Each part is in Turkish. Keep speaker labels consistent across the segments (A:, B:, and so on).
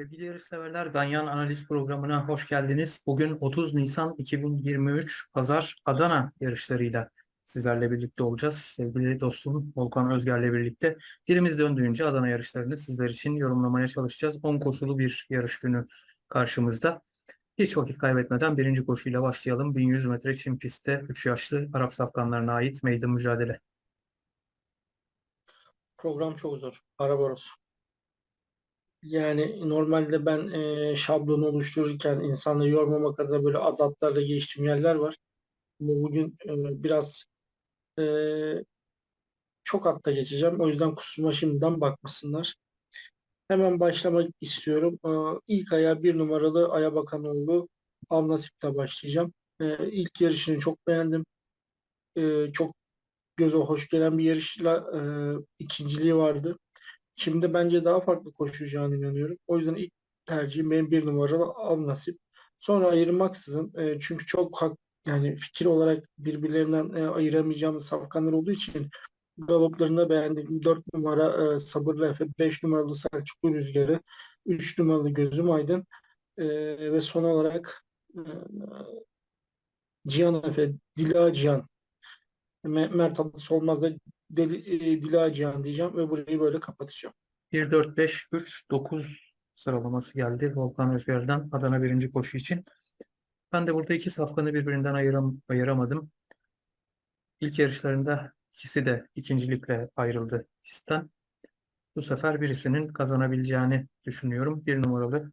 A: Sevgili yarışseverler, Ganyan Analiz Programı'na hoş geldiniz. Bugün 30 Nisan 2023 Pazar Adana yarışlarıyla sizlerle birlikte olacağız. Sevgili dostum Volkan Özger'le birlikte dilimiz döndüğünce Adana yarışlarını sizler için yorumlamaya çalışacağız. 10 koşulu bir yarış günü karşımızda. Hiç vakit kaybetmeden birinci koşuyla başlayalım. 1100 metre çim pistte 3 yaşlı Arap safkanlarına ait meydan mücadele.
B: Program çok zor. Arabaros. Yani normalde ben e, şablonu oluştururken insanları yormamak adına böyle azaplarla geçtiğim yerler var. Ama bugün e, biraz e, çok hatta geçeceğim. O yüzden kusuruma şimdiden bakmasınlar. Hemen başlamak istiyorum. E, ilk aya bir numaralı Aya Bakanoğlu Al Nasip'te başlayacağım. E, ilk yarışını çok beğendim. E, çok göze hoş gelen bir yarışla e, ikinciliği vardı. Şimdi bence daha farklı koşacağına inanıyorum. O yüzden ilk tercihim benim bir numaralı Al Nasip. Sonra ayırmaksızın e, çünkü çok hak yani fikir olarak birbirlerinden e, ayıramayacağımız safkanlar olduğu için galoplarını beğendim. 4 numara e, Sabırlı Efe, 5 numaralı Selçuklu Rüzgarı, 3 numaralı Gözüm Aydın e, ve son olarak e, Cihan Efe, Dila Cihan. Me- Mert Atlas olmaz da Deli, e, diyeceğim ve burayı böyle kapatacağım.
A: 1, 4, 5, 3, 9 sıralaması geldi Volkan Özger'den Adana birinci koşu için. Ben de burada iki safkanı birbirinden ayıram, ayıramadım. İlk yarışlarında ikisi de ikincilikle ayrıldı pistten. Bu sefer birisinin kazanabileceğini düşünüyorum. Bir numaralı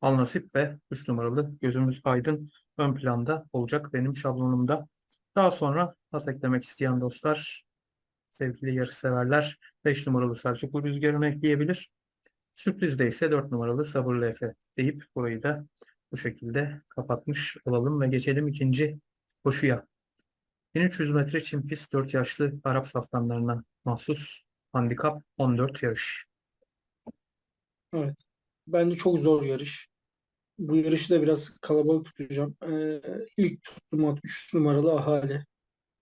A: Al Nasip ve üç numaralı Gözümüz Aydın ön planda olacak benim şablonumda. Daha sonra not eklemek isteyen dostlar, sevgili yarışseverler 5 numaralı Selçuklu Rüzgarı'nı ekleyebilir. Sürprizde ise 4 numaralı Sabırlı Efe deyip burayı da bu şekilde kapatmış olalım ve geçelim ikinci koşuya. 1300 metre çim pist 4 yaşlı Arap safkanlarına mahsus handikap 14 yarış.
B: Evet. Bence çok zor yarış. Bu yarışı da biraz kalabalık tutacağım. Ee, ilk tuttuğum at 3 numaralı Ahali.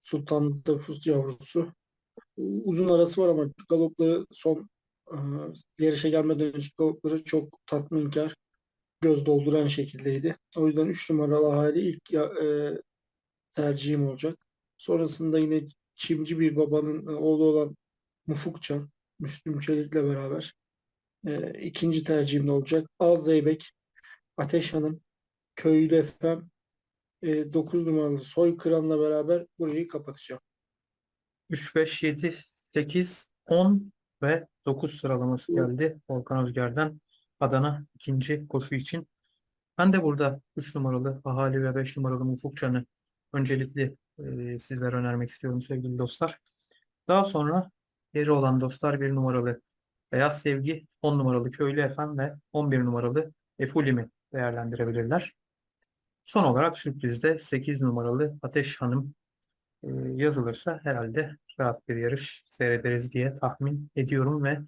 B: Sultan Nüfus yavrusu. Uzun arası var ama galopları son e, yarışa gelmeden önce galopları çok tatminkar, göz dolduran şekildeydi. O yüzden 3 numaralı Ahali ilk e, tercihim olacak. Sonrasında yine çimci bir babanın e, oğlu olan Mufukcan, Müslüm Çelik'le beraber e, ikinci tercihim olacak. Al Zeybek, Ateş Hanım, Köylü Efem, e, 9 numaralı Soy Kıran'la beraber burayı kapatacağım.
A: 3, 5, 7, 8, 10 ve 9 sıralaması geldi Volkan Özger'den Adana ikinci koşu için. Ben de burada 3 numaralı Ahali ve 5 numaralı Mufukcan'ı öncelikli e, sizlere önermek istiyorum sevgili dostlar. Daha sonra geri olan dostlar 1 numaralı Beyaz Sevgi, 10 numaralı Köylü Efem ve 11 numaralı Efulim'i değerlendirebilirler. Son olarak sürprizde 8 numaralı Ateş Hanım yazılırsa herhalde rahat bir yarış seyrederiz diye tahmin ediyorum ve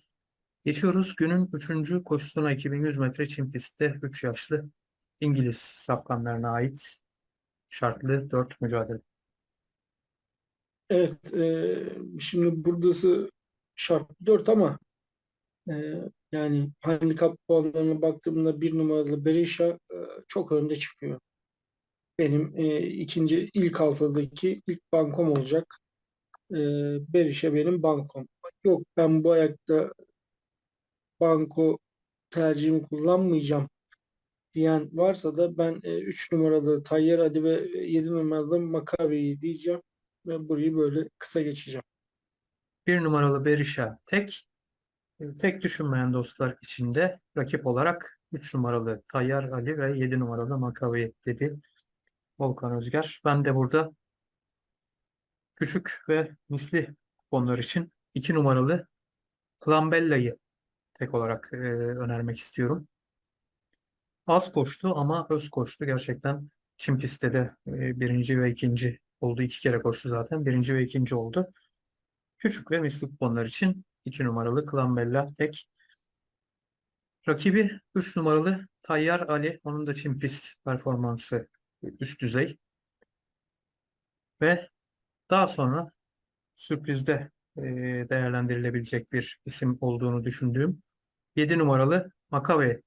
A: geçiyoruz günün 3. koşusuna 2100 metre çim pistte 3 yaşlı İngiliz safkanlarına ait şartlı 4 mücadele.
B: Evet, e, şimdi buradası şart 4 ama e, yani handikap puanlarına baktığımda bir numaralı Berisha e, çok önde çıkıyor. Benim e, ikinci ilk altıdaki ilk bankom olacak. E, Berisha benim bankom. Yok ben bu ayakta banko tercihimi kullanmayacağım diyen varsa da ben 3 numaralı Tayyar Ali ve 7 numaralı Makabe'yi diyeceğim ve burayı böyle kısa geçeceğim.
A: 1 numaralı Berisha tek. E, Tek düşünmeyen dostlar içinde rakip olarak 3 numaralı Tayyar Ali ve 7 numaralı Makavi dedi Volkan Özger. Ben de burada küçük ve misli kuponlar için 2 numaralı Klambella'yı tek olarak e, önermek istiyorum. Az koştu ama öz koştu. Gerçekten çim pistte de e, birinci ve ikinci oldu. İki kere koştu zaten. Birinci ve ikinci oldu. Küçük ve misli kuponlar için 2 numaralı Klambella tek. Rakibi 3 numaralı Tayyar Ali. Onun da çim pist performansı üst düzey. Ve daha sonra sürprizde e, değerlendirilebilecek bir isim olduğunu düşündüğüm 7 numaralı Makabe.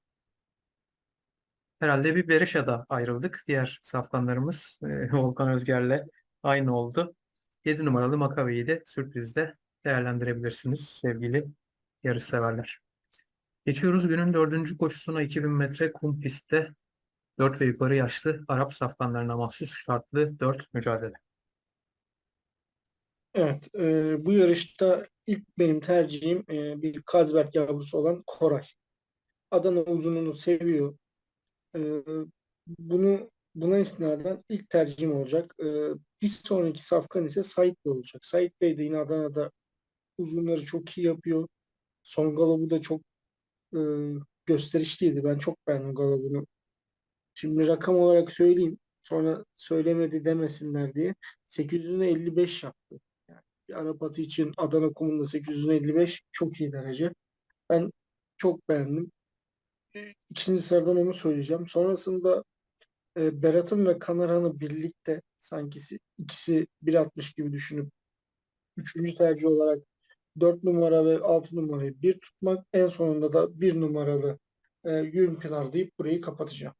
A: Herhalde bir Berisha'da ayrıldık. Diğer safkanlarımız e, Volkan Özger'le aynı oldu. 7 numaralı Makabe'yi de sürprizde değerlendirebilirsiniz sevgili yarışseverler. Geçiyoruz günün dördüncü koşusuna 2000 metre kum pistte 4 ve yukarı yaşlı Arap safkanlarına mahsus şartlı 4 mücadele.
B: Evet, e, bu yarışta ilk benim tercihim e, bir Kazberk yavrusu olan Koray. Adana uzunluğunu seviyor. E, bunu buna istinaden ilk tercihim olacak. E, bir sonraki safkan ise Sait Bey olacak. Sait Bey de yine Adana'da uzunları çok iyi yapıyor. Son galobu da çok e, gösterişliydi. Ben çok beğendim galobunu. Şimdi rakam olarak söyleyeyim. Sonra söylemedi demesinler diye. 855 yaptı. Yani bir Arap için Adana kumunda 855 çok iyi derece. Ben çok beğendim. İkinci sıradan onu söyleyeceğim. Sonrasında e, Berat'ın ve Kanarhan'ı birlikte sanki si- ikisi 1.60 gibi düşünüp üçüncü tercih olarak 4 numara ve 6 numarayı bir tutmak en sonunda da 1 numaralı e, Yün Pinar deyip burayı kapatacağım.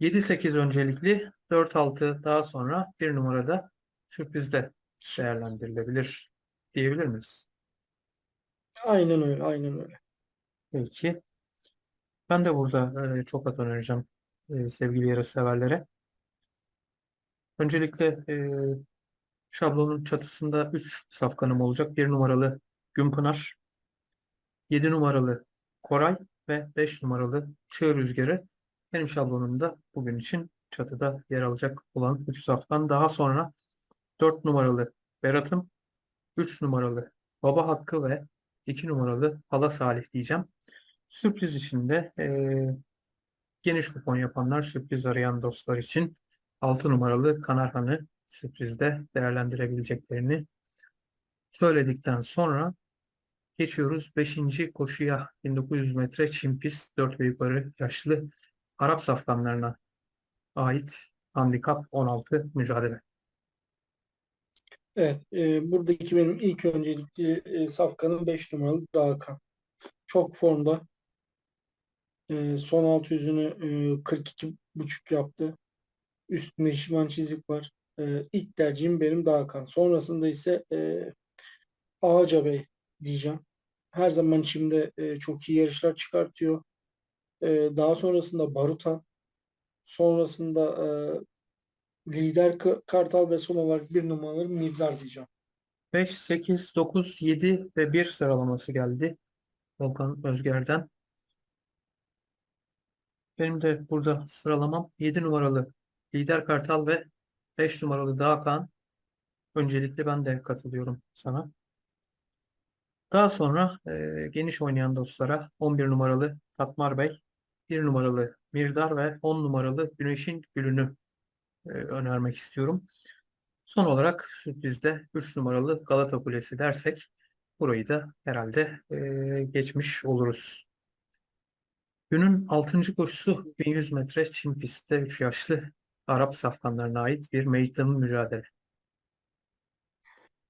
A: 7-8 öncelikli 4-6 daha sonra 1 numarada sürprizde değerlendirilebilir diyebilir miyiz?
B: Aynen öyle, aynen öyle.
A: Peki. Ben de burada e, çok at önereceğim e, sevgili yarışseverlere. Öncelikle e, şablonun çatısında 3 safkanım olacak. 1 numaralı Günpınar, 7 numaralı Koray ve 5 numaralı Çığ Rüzgarı. Benim şablonumda bugün için çatıda yer alacak olan 3 safkan. Daha sonra 4 numaralı Berat'ım, 3 numaralı Baba Hakkı ve 2 numaralı Hala Salih diyeceğim. Sürpriz içinde eee, geniş kupon yapanlar, sürpriz arayan dostlar için 6 numaralı Kanarhan'ı sürprizde değerlendirebileceklerini söyledikten sonra geçiyoruz 5. koşuya 1900 metre çim pist 4 ve yukarı yaşlı Arap safkanlarına ait handikap 16 mücadele.
B: Evet, e, buradaki benim ilk öncelikli e, safkanım 5 numaralı Dağkan. Çok formda. E, son 600'ünü e, 42,5 yaptı. Üstünde şişman çizik var. E, ilk tercihim benim Dağkan. Sonrasında ise e, Ağaca Bey diyeceğim. Her zaman içimde e, çok iyi yarışlar çıkartıyor. E, daha sonrasında Barutan. Sonrasında e, Lider Ka- Kartal ve son olarak bir numaralı Mirdar diyeceğim.
A: 5, 8, 9, 7 ve 1 sıralaması geldi Volkan Özger'den. Benim de burada sıralamam 7 numaralı Lider Kartal ve 5 numaralı Dağkan. Öncelikle ben de katılıyorum sana. Daha sonra e, geniş oynayan dostlara 11 numaralı Tatmar Bey, 1 numaralı Mirdar ve 10 numaralı Güneşin Gülünü e, önermek istiyorum. Son olarak sürprizde 3 numaralı Galata Kulesi dersek burayı da herhalde e, geçmiş oluruz. Günün 6. koşusu 1100 metre çim pistte 3 yaşlı Arap safkanlarına ait bir meydan mücadele.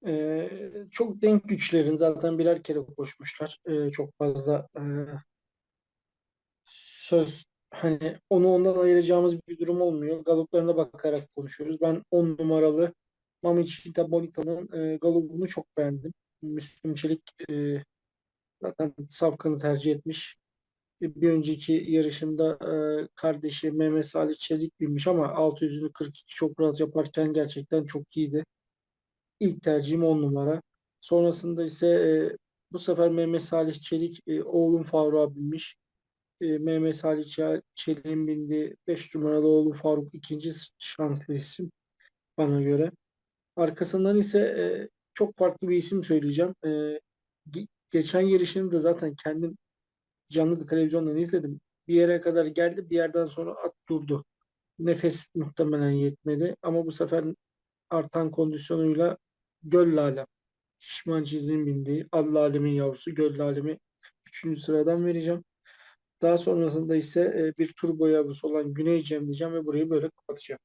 B: Ee, çok denk güçlerin zaten birer kere koşmuşlar. Ee, çok fazla e, söz hani onu ondan ayıracağımız bir durum olmuyor. Galoplarına bakarak konuşuyoruz. Ben 10 numaralı Mami Chita Bonita'nın e, galopunu çok beğendim. Müslüm Çelik e, zaten Safkan'ı tercih etmiş. Bir önceki yarışında e, kardeşi Mehmet Salih Çelik binmiş ama 600'ünü 42 çok rahat yaparken gerçekten çok iyiydi. İlk tercihim 10 numara. Sonrasında ise e, bu sefer Mehmet Salih Çelik e, oğlum Faruk'a binmiş. E, Mehmet Salih Çe- Çelik'in bindiği 5 numaralı oğlu Faruk ikinci şanslı isim bana göre. Arkasından ise e, çok farklı bir isim söyleyeceğim. E, ge- geçen yarışını da zaten kendim canlı televizyondan izledim. Bir yere kadar geldi, bir yerden sonra at durdu. Nefes muhtemelen yetmedi ama bu sefer artan kondisyonuyla Göl Alem, Şişman Çizik'in bindiği Allah Alem'in yavrusu Göl Alem'i 3. sıradan vereceğim. Daha sonrasında ise e, bir turbo yavrusu olan Güney Cem diyeceğim ve burayı böyle kapatacağım.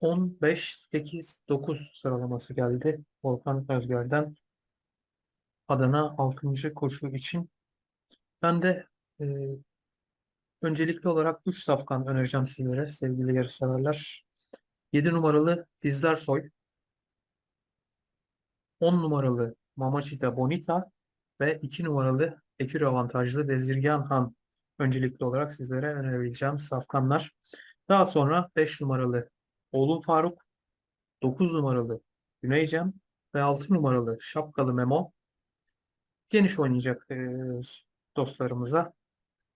A: 10, 5, 8, 9 sıralaması geldi Volkan Özger'den. Adana 6. koşu için. Ben de e, Öncelikli olarak 3 safkan önereceğim sizlere sevgili yarışseverler. 7 numaralı Dizdar Soy, 10 numaralı Mamacita Bonita ve 2 numaralı Ekür avantajlı Bezirgan Han öncelikli olarak sizlere önerebileceğim safkanlar. Daha sonra 5 numaralı Oğlum Faruk, 9 numaralı Güneycem ve 6 numaralı Şapkalı Memo geniş oynayacak e, dostlarımıza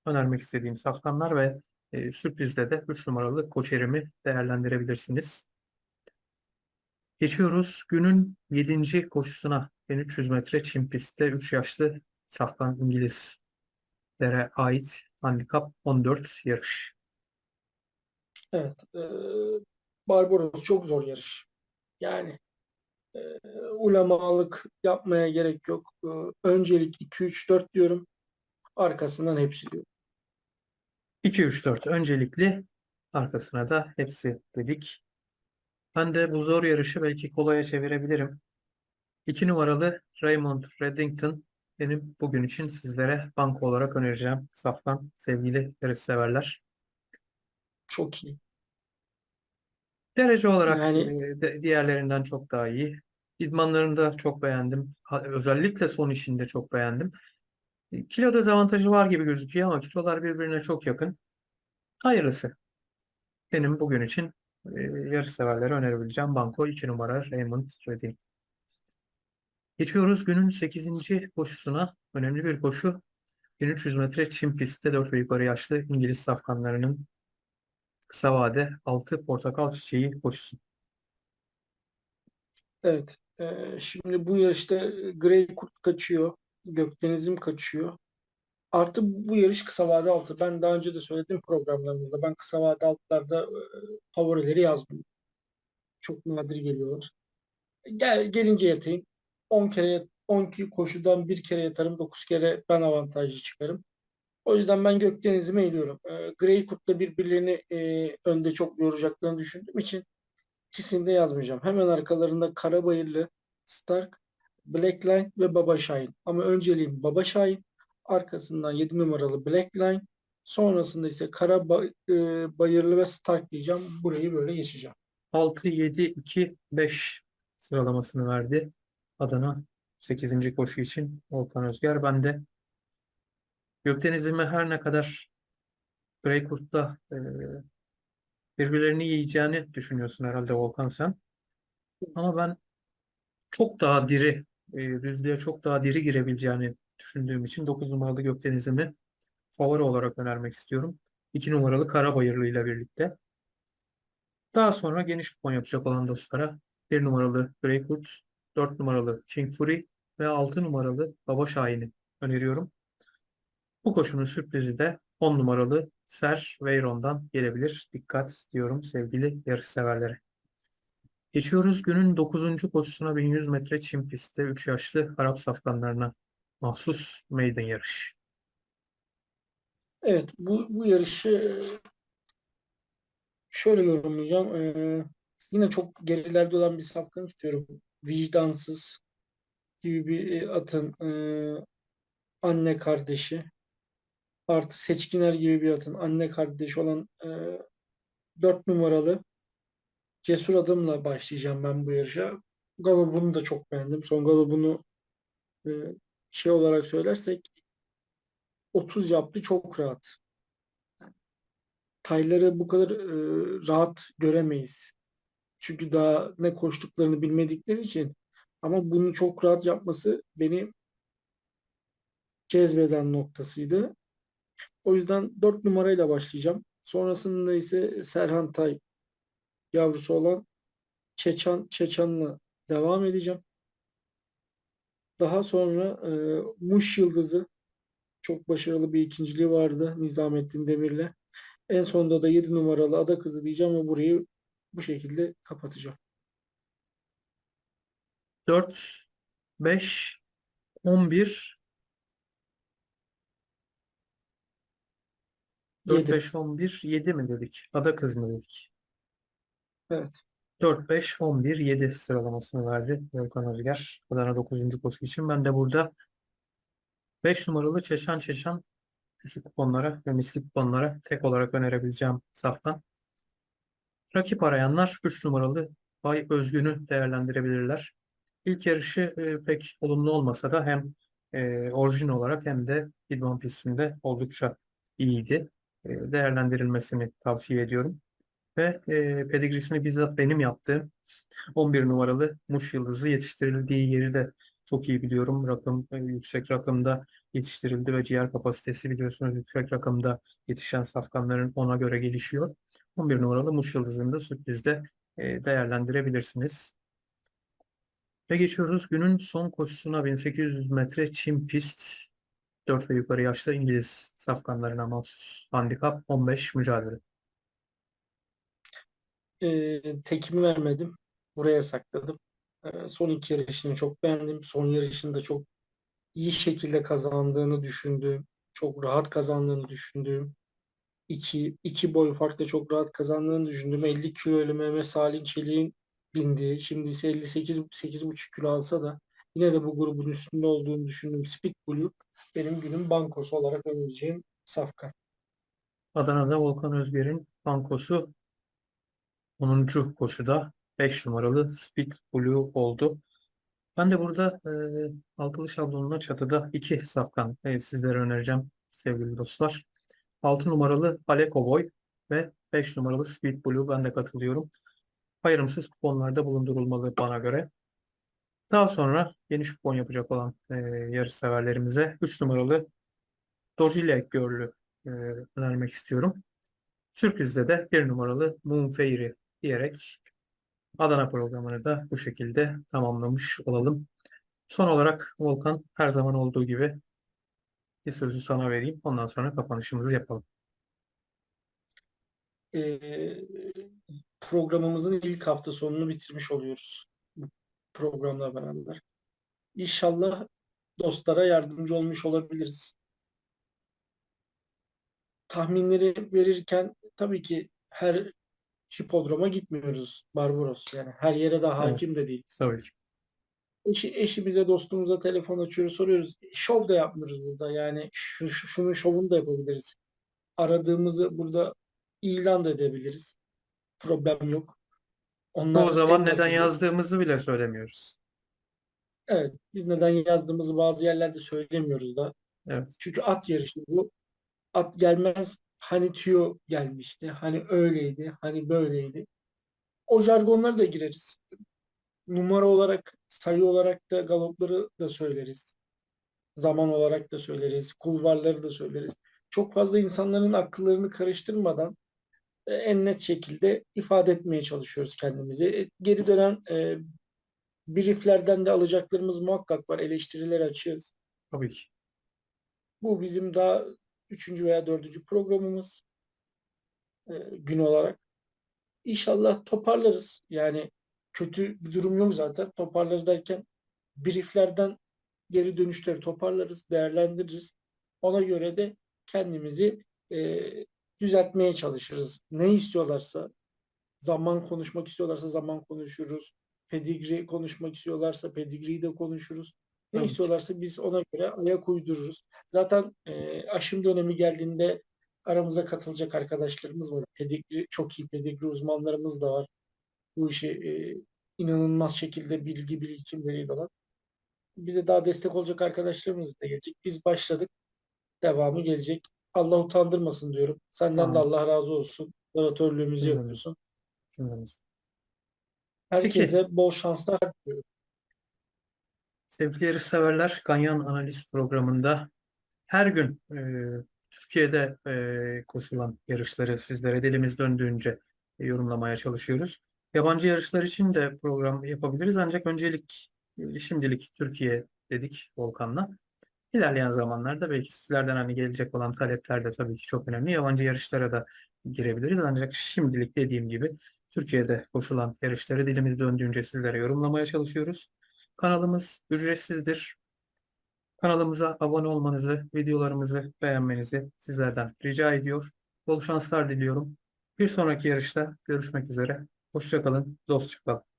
A: önermek istediğim safkanlar ve e, sürprizde de 3 numaralı Koçerim'i değerlendirebilirsiniz. Geçiyoruz günün 7. koşusuna. 1300 metre çim pistte 3 yaşlı safkan İngilizlere ait handikap 14 yarış.
B: Evet. E, Barbaros çok zor yarış. Yani e, ulemalık yapmaya gerek yok. E, öncelik 2-3-4 diyorum. Arkasından hepsi diyorum.
A: 2-3-4 öncelikli arkasına da hepsi dedik. Ben de bu zor yarışı belki kolaya çevirebilirim. 2 numaralı Raymond Reddington benim bugün için sizlere banko olarak önereceğim safkan sevgili yarışseverler.
B: Çok iyi.
A: Derece olarak
B: Yani-
A: e, de- diğerlerinden çok daha iyi. İdmanlarını da çok beğendim. Özellikle son işini de çok beğendim. E, Kilo dezavantajı var gibi gözüküyor ama kilolar birbirine çok yakın. Hayırlısı. Benim bugün için e, yarışseverlere önerebileceğim banko 2 numara Raymond Redding. Geçiyoruz günün 8. koşusuna. Önemli bir koşu. 1300 metre çim pistte 4 ve yukarı yaşlı İngiliz safkanlarının kısa vade 6 portakal çiçeği koşusu.
B: Evet. e, şimdi bu yarışta Grey Kurt kaçıyor. Gökdeniz'im kaçıyor. Artı bu yarış kısa vade altı. Ben daha önce de söyledim programlarımızda. Ben kısa vade altlarda e, favorileri yazdım. Çok nadir geliyorlar. Gel, gelince yatayım. 10 kere 10 ki- koşudan bir kere yatarım. 9 kere ben avantajlı çıkarım. O yüzden ben Gökdeniz'i eğiliyorum. E, Grey Kurt'la birbirlerini e, önde çok yoracaklarını düşündüğüm için ikisini de yazmayacağım. Hemen arkalarında Karabayırlı, Stark, Blackline ve Baba Şahin. Ama önceliğim Baba Şahin. Arkasından 7 numaralı Blackline. Sonrasında ise Karabayırlı ve Stark diyeceğim. Burayı böyle geçeceğim.
A: 6, 7, 2, 5 sıralamasını verdi. Adana 8. koşu için Volkan Özger. Ben de Gökdeniz'imi her ne kadar Greykurt'ta e, birbirlerini yiyeceğini düşünüyorsun herhalde Volkan sen. Ama ben çok daha diri, e, düzlüğe çok daha diri girebileceğini düşündüğüm için 9 numaralı Gökdeniz'imi favori olarak önermek istiyorum. 2 numaralı Karabayırlı ile birlikte. Daha sonra geniş kupon yapacak olan dostlara 1 numaralı Greykurt, 4 numaralı King Fury ve 6 numaralı Baba Şahin'i öneriyorum. Bu koşunun sürprizi de 10 numaralı Ser Veyron'dan gelebilir. Dikkat diyorum sevgili yarışseverlere. Geçiyoruz günün 9. koşusuna 1100 metre çim pistte 3 yaşlı Arap safkanlarına mahsus maiden yarış.
B: Evet bu, bu yarışı şöyle yorumlayacağım. E, yine çok gerilerde olan bir safkan istiyorum. Vicdansız gibi bir e, atın e, anne kardeşi artı Seçkiner gibi bir atın anne kardeşi olan e, 4 numaralı Cesur Adım'la başlayacağım ben bu yarışa. Galop'unu da çok beğendim. Son Galop'unu e, şey olarak söylersek 30 yaptı çok rahat. Tayları bu kadar e, rahat göremeyiz. Çünkü daha ne koştuklarını bilmedikleri için ama bunu çok rahat yapması beni cezbeden noktasıydı. O yüzden 4 numarayla başlayacağım. Sonrasında ise Serhan Tay yavrusu olan Çeçan Çeçan'la devam edeceğim. Daha sonra e, Muş Yıldızı çok başarılı bir ikinciliği vardı Nizamettin Demir'le. En sonunda da 7 numaralı Ada Kızı diyeceğim ve burayı bu şekilde kapatacağım.
A: 4, 5, 11, 4,
B: 7.
A: 5, 11, 7 mi dedik? Ada kız mı dedik?
B: Evet.
A: 4, 5, 11, 7 sıralamasını verdi Volkan Özger. Adana 9. koşu için. Ben de burada 5 numaralı Çeşan Çeşan küçük kuponlara ve misli kuponlara tek olarak önerebileceğim safkan. Rakip arayanlar 3 numaralı Bay Özgün'ü değerlendirebilirler. İlk yarışı e, pek olumlu olmasa da hem e, orijin olarak hem de idman pistinde oldukça iyiydi. E, değerlendirilmesini tavsiye ediyorum. Ve e, pedigrisini bizzat benim yaptığım 11 numaralı Muş Yıldızı yetiştirildiği yeri de çok iyi biliyorum. Rakım e, yüksek rakımda yetiştirildi ve ciğer kapasitesi biliyorsunuz yüksek rakımda yetişen safkanların ona göre gelişiyor. 11 numaralı Muş Yıldızı'nı da sürprizde e, değerlendirebilirsiniz. Ve geçiyoruz günün son koşusuna 1800 metre çim pist 4 ve yukarı yaşta İngiliz safkanlarına mahsus handikap 15 mücadele.
B: E, tekimi vermedim. Buraya sakladım. E, son iki yarışını çok beğendim. Son yarışında çok iyi şekilde kazandığını düşündüğüm, çok rahat kazandığını düşündüğüm, iki, iki boy farkla çok rahat kazandığını düşündüğüm 50 kilo Mehmet Salih Çelik'in bindiği, şimdi ise 58 8,5 kilo alsa da yine de bu grubun üstünde olduğunu düşündüğüm Speed Blue benim günün bankosu olarak önereceğim safkan.
A: Adana'da Volkan Özger'in bankosu 10. koşuda 5 numaralı Speed Blue oldu. Ben de burada e, altılı şablonuna çatıda iki safkan e, sizlere önereceğim sevgili dostlar. 6 numaralı Aleko Boy ve 5 numaralı Speed Blue ben de katılıyorum. Ayrımsız kuponlarda bulundurulmalı bana göre. Daha sonra geniş kupon yapacak olan e, yarış severlerimize 3 numaralı Dojile Girl'ü e, önermek istiyorum. Sürprizde de 1 numaralı Moon Fairy diyerek Adana programını da bu şekilde tamamlamış olalım. Son olarak Volkan her zaman olduğu gibi bir sözü sana vereyim. Ondan sonra kapanışımızı yapalım.
B: E, programımızın ilk hafta sonunu bitirmiş oluyoruz. Programla beraber. İnşallah dostlara yardımcı olmuş olabiliriz. Tahminleri verirken tabii ki her hipodroma gitmiyoruz Barbaros. Yani her yere de hakim de değil.
A: Tabii ki.
B: Eşi, eşimize, dostumuza telefon açıyoruz, soruyoruz. Şov da yapmıyoruz burada. Yani şu, şu- şunun şovunu da yapabiliriz. Aradığımızı burada ilan da edebiliriz. Problem yok. Onlar
A: O zaman
B: en
A: neden yazdığımızı bile söylemiyoruz.
B: Evet, biz neden yazdığımızı bazı yerlerde söylemiyoruz da.
A: Evet.
B: Çünkü at yarışı bu. At gelmez. Hani tüyo gelmişti. Hani öyleydi. Hani böyleydi. O jargonlara da gireriz. Numara olarak, sayı olarak da galopları da söyleriz. Zaman olarak da söyleriz. Kulvarları da söyleriz. Çok fazla insanların akıllarını karıştırmadan e, en net şekilde ifade etmeye çalışıyoruz kendimizi. E, Geri dönen e, brieflerden de alacaklarımız muhakkak var. Eleştirileri açığız.
A: Tabii ki.
B: Bu bizim daha üçüncü veya dördüncü programımız e, gün olarak. İnşallah toparlarız. Yani kötü bir durum yok zaten. Toparlarız derken brieflerden geri dönüşleri toparlarız, değerlendiririz. Ona göre de kendimizi e, düzeltmeye çalışırız. Ne istiyorlarsa, zaman konuşmak istiyorlarsa zaman konuşuruz. Pedigree konuşmak istiyorlarsa pedigree'yi de konuşuruz. Ne
A: ki.
B: istiyorlarsa biz ona göre ayak uydururuz. Zaten e, aşım dönemi geldiğinde aramıza katılacak arkadaşlarımız var. Pedigree, çok iyi pedigree uzmanlarımız da var. Bu işi e, inanılmaz şekilde bilgi birikimleriyle olan. Bize daha destek olacak arkadaşlarımız da gelecek. Biz başladık. Devamı gelecek. Allah utandırmasın diyorum. Senden de
A: Amin.
B: Allah razı olsun. Moderatörlüğümüzü
A: Cümlemiz.
B: yapıyorsun.
A: Cümlemiz.
B: Herkese bol şanslar diliyorum.
A: Sevgili yarışseverler, Ganyan Analiz programında her gün e, Türkiye'de e, koşulan yarışları sizlere dilimiz döndüğünce yorumlamaya çalışıyoruz. Yabancı yarışlar için de program yapabiliriz ancak öncelik e, şimdilik Türkiye dedik Volkan'la. İlerleyen zamanlarda belki sizlerden hani gelecek olan talepler de tabii ki çok önemli. Yabancı yarışlara da girebiliriz ancak şimdilik dediğim gibi Türkiye'de koşulan yarışları dilimiz döndüğünce sizlere yorumlamaya çalışıyoruz. Kanalımız ücretsizdir. Kanalımıza abone olmanızı, videolarımızı beğenmenizi sizlerden rica ediyor. Bol şanslar diliyorum. Bir sonraki yarışta görüşmek üzere. Hoşça kalın, dostça kalın.